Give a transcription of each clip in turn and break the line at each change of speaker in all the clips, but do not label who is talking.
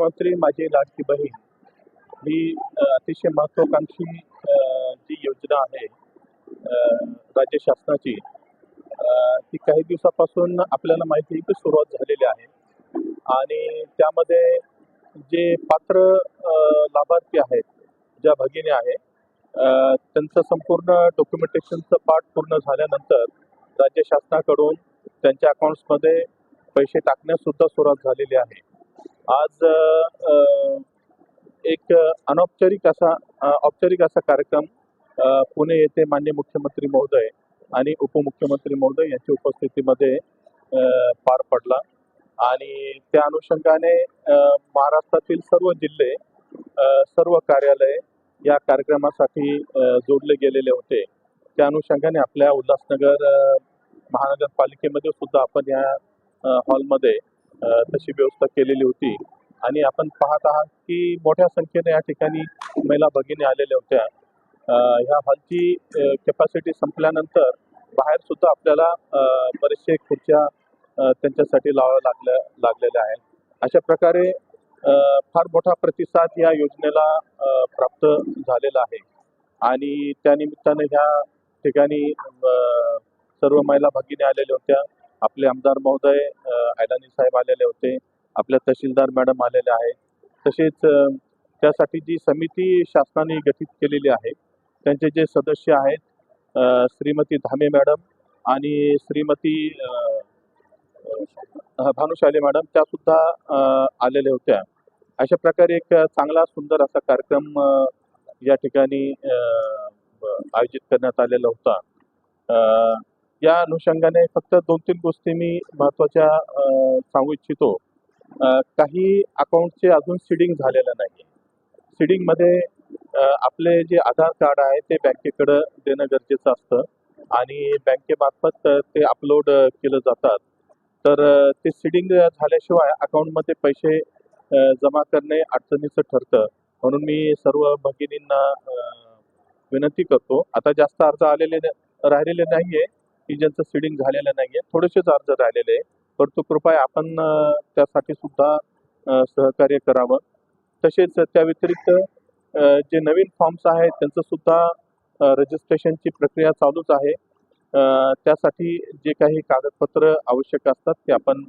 मुख्यमंत्री माझी लाडकी बहीण ही अतिशय महत्वाकांक्षी जी योजना आहे राज्य शासनाची ती काही दिवसापासून आपल्याला माहिती आहे की सुरुवात झालेली आहे. आणि त्यामध्ये जे पात्र लाभार्थी आहेत ज्या भगिनी आहे त्यांचं संपूर्ण डॉक्युमेंटेशनचं पाठ पूर्ण झाल्यानंतर राज्य शासनाकडून त्यांच्या अकाउंट्समध्ये पैसे टाकण्यास सुद्धा सुरुवात झालेली आहे. आज एक अनौपचारिक असा औपचारिक असा कार्यक्रम पुणे येथे मान्य मुख्यमंत्री महोदय आणि उपमुख्यमंत्री महोदय यांच्या उपस्थितीमध्ये पार पडला. आणि त्या अनुषंगाने महाराष्ट्रातील सर्व जिल्हे सर्व कार्यालय या कार्यक्रमासाठी जोडले गेलेले होते. त्या अनुषंगाने आपल्या उल्हासनगर महानगरपालिकेमध्ये सुद्धा आपण या हॉलमध्ये तशी व्यवस्था केलेली होती. आणि आपण पाहत आहात की मोठ्या संख्येने या ठिकाणी महिला भगिनी आलेल्या होत्या. ह्या हॉलची कॅपॅसिटी संपल्यानंतर बाहेर सुद्धा आपल्याला बरेचसे खुर्च्या त्यांच्यासाठी लावाव्या लागल्या लागलेल्या आहेत. अशा प्रकारे फार मोठा प्रतिसाद या योजनेला प्राप्त झालेला आहे. आणि त्यानिमित्तानं ह्या ठिकाणी सर्व महिला भगिनी आलेल्या होत्या. आपले आमदार महोदय अ, साहेब आलेले होते आपल्या तहसीलदार मॅडम आलेल्या आहेत. तसेच त्यासाठी जी समिती शासनाने गठीत केलेली आहे त्यांचे जे सदस्य आहेत श्रीमती धामे मॅडम आणि श्रीमती भानुशाली मॅडम त्या सुद्धा आलेल्या होत्या. अशा प्रकारे एक चांगला सुंदर असा कार्यक्रम या ठिकाणी आयोजित करण्यात आलेला होता. या अनुषंगाने फक्त दोन तीन गोष्टी मी महत्त्वाच्या सांगू इच्छितो. काही अकाउंटचे अजून सिडिंग झालेलं नाही सिडिंगमध्ये आपले जे आधार कार्ड आहे ते बँकेकडं देणं गरजेचं असतं आणि बँकेमार्फत ते अपलोड केलं जातात. तर ते सिडिंग झाल्याशिवाय अकाउंटमध्ये पैसे जमा करणे अडचणीचं ठरतं. म्हणून मी सर्व भगिनींना विनंती करतो. आता जास्त अर्ज आलेले न- राहिलेले नाहीये. की ज्यांचं सिडिंग झालेलं नाही आहे थोडेसेच अर्ज राहिलेले आहे परंतु कृपया आपण त्यासाठी सुद्धा सहकार्य करावं. तसेच त्या व्यतिरिक्त जे नवीन फॉर्म्स आहेत त्यांचं सुद्धा रजिस्ट्रेशनची प्रक्रिया चालूच आहे. त्यासाठी जे काही कागदपत्र आवश्यक असतात ते आपण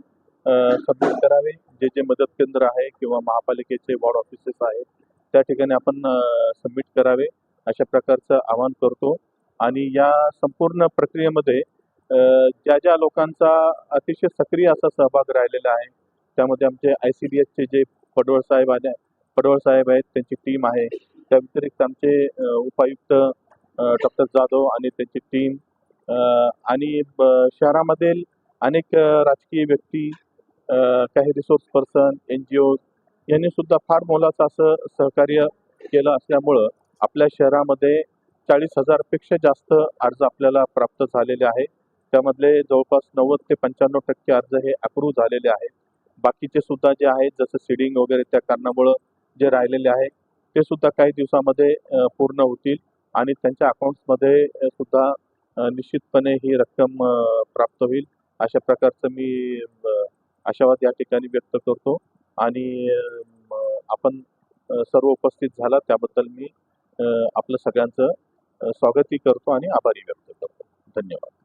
सबमिट करावे. जे जे मदत केंद्र आहे किंवा महापालिकेचे वॉर्ड ऑफिसेस आहेत त्या ठिकाणी आपण सबमिट करावे. अशा प्रकारचं आवाहन करतो. आणि या संपूर्ण प्रक्रियेमध्ये ज्या ज्या लोकांचा अतिशय सक्रिय असा सहभाग राहिलेला आहे त्यामध्ये आमचे आय सी डी एसचे जे पडवळ साहेब आहे पडवळ साहेब आहेत त्यांची टीम आहे. त्या व्यतिरिक्त आमचे उपायुक्त डॉक्टर जाधव आणि त्यांची टीम आणि ब- शहरामधील अनेक राजकीय व्यक्ती काही resource person N G O यांनी सुद्धा फार मोलाचं असं सहकार्य केलं असल्यामुळं आपल्या शहरामध्ये चाळीस हजारपेक्षा जास्त अर्ज आपल्याला प्राप्त झालेले आहे. त्यामधले जवळपास नव्वद ते पंच्याण्णव टक्के अर्ज हे अप्रूव्ह झालेले आहे. बाकीचे सुद्धा जे आहेत जसं सीडिंग वगैरे त्या कारणामुळं जे राहिलेले आहे ते सुद्धा काही दिवसामध्ये पूर्ण होतील आणि त्यांच्या अकाउंट्समध्ये सुद्धा निश्चितपणे ही रक्कम प्राप्त होईल. अशा प्रकारचं मी आशावाद या ठिकाणी व्यक्त करतो आणि आपण सर्व उपस्थित झाला त्याबद्दल मी आपलं सगळ्यांचं स्वागतही करतो आणि आभारी व्यक्त करतो. धन्यवाद.